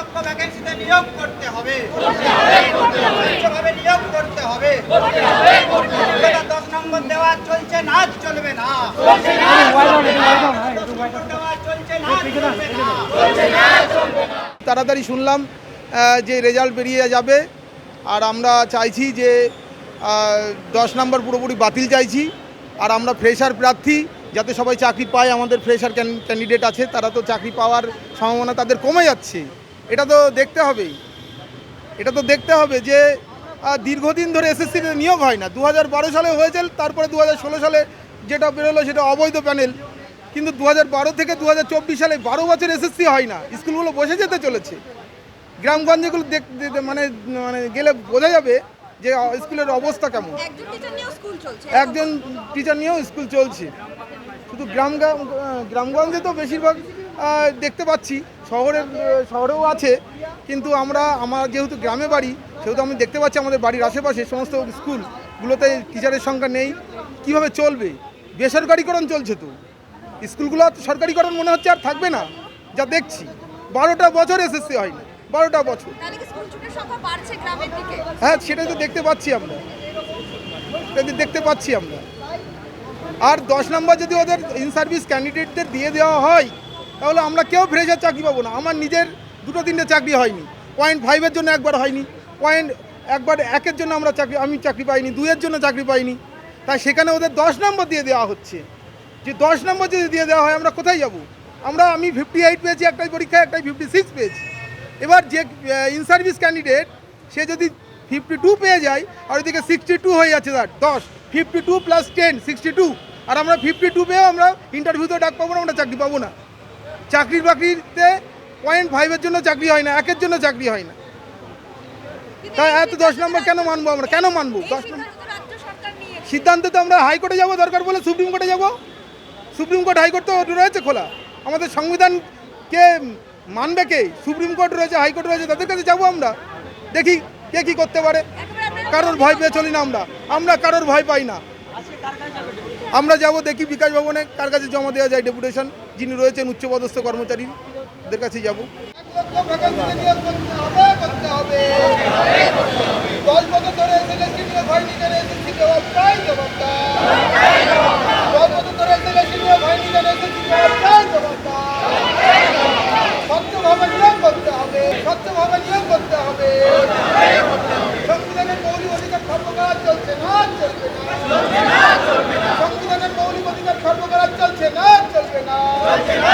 লক্ষ ভ্যাকেন্সিতে নিয়োগ করতে হবে। নিয়োগ করতে হবে। দশ নম্বর দেওয়া চলছে চলবে না। তাড়াতাড়ি শুনলাম যে রেজাল্ট বেরিয়ে যাবে। আর আমরা চাইছি যে দশ নম্বর পুরোপুরি বাতিল চাইছি। আর আমরা ফ্রেশার প্রার্থী, যাতে সবাই চাকরি পায়, আমাদের ফ্রেশার ক্যান্ডিডেট আছে, তারা তো চাকরি পাওয়ার সম্ভাবনা তাদের কমে যাচ্ছে। এটা তো দেখতে হবে এটা তো দেখতে হবে যে দীর্ঘদিন ধরে এসএসসিতে নিয়োগ হয় না। দু হাজার বারো সালে হয়েছে তারপরে দু হাজার ষোলো সালে যেটা বেরোলো সেটা অবৈধ প্যানেল। কিন্তু দু হাজার বারো থেকে দু হাজার চব্বিশ সালে বারো বছর এসএসসি হয় না। স্কুলগুলো বসে যেতে চলেছে। গ্রামগঞ্জেগুলো দেখ মানে মানে গেলে বোঝা যাবে যে স্কুলের অবস্থা কেমন। একজন টিচার নিয়েও স্কুল চলছে। শুধু গ্রাম গ্রাম- গ্রামগঞ্জে তো বেশিরভাগ দেখতে পাচ্ছি। শহরের শহরেও আছে কিন্তু আমরা আমার যেহেতু গ্রামে বাড়ি সেহেতু আমি দেখতে পাচ্ছি আমাদের বাড়ির আশেপাশে সমস্ত স্কুলগুলোতে টিচারের সংখ্যা নেই। কীভাবে চলবে? বেসরকারিকরণ চলছে তো। স্কুলগুলো সরকারিকরণ মনে হচ্ছে আর থাকবে না যা দেখছি। বারোটা বছর এসএসসি হয় না বারোটা বছর। হ্যাঁ সেটাই তো দেখতে পাচ্ছি আমরা। দেখতে পাচ্ছি আমরা। আর দশ নম্বর যদি ওদের ইন সার্ভিস ক্যান্ডিডেটদের দিয়ে দেওয়া হয় তাহলে আমরা কেউ ফ্রেশার চাকরি পাবো না। আমার নিজের দুটো তিনটে চাকরি হয়নি। পয়েন্ট ফাইভের জন্য একবার হয়নি। পয়েন্ট একবার একের জন্য আমরা চাকরি আমি চাকরি পাইনি, দুইয়ের জন্য চাকরি পাইনি। তাই সেখানে ওদের দশ নম্বর দিয়ে দেওয়া হচ্ছে। যে দশ নম্বর যদি দিয়ে দেওয়া হয়, আমরা কোথায় যাব? আমরা আমি ফিফটি এইট পেয়েছি একটাই পরীক্ষায় একটাই ফিফটি সিক্স পেয়েছি। এবার যে ইন সার্ভিস ক্যান্ডিডেট সে যদি ফিফটি টু পেয়ে যায়, আর ওইদিকে সিক্সটি টু হয়ে যাচ্ছে তার দশ। Fifty two plus ten sixty two আর আমরা ফিফটি টু পেয়েও আমরা ইন্টারভিউতে ডাক পাবো না, আমরা চাকরি পাবো না। চাকরির বাকরিতে পয়েন্ট ফাইভের জন্য চাকরি হয় না একের জন্য চাকরি হয় না। তাই এত দশ নম্বর কেন মানবো আমরা? কেন মানবো? দশ নম্বর সিদ্ধান্ত তো রাজ্য সরকার নিয়েছে সিদ্ধান্ত তো আমরা হাইকোর্টে যাব দরকার বলে সুপ্রিম কোর্টে যাব। সুপ্রিম কোর্ট হাইকোর্ট তো রয়েছে খোলা। আমাদের সংবিধানকে মানবে কে? সুপ্রিম কোর্ট রয়েছে হাইকোর্ট রয়েছে তাদের কাছে যাব আমরা। দেখি কে কি করতে পারে। কারোর ভয় পেয়ে চলি না আমরা। আমরা কারোর ভয় পাই না। আমরা যাব দেখি বিকাশ ভবনে কার কাছে জমা দেওয়া যায় ডেপুটেশন। যিনি রয়েছেন উচ্চপদস্থ কর্মচারী ওদের কাছে যাব। স্বচ্ছভাবে নিয়োগ করতে হবে সংবিধানের মৌলিক অধিকার খর্ব করা চলছে না চলবে না সংবিধানের মৌলিক অধিকার খর্ব করা চলছে না চলবে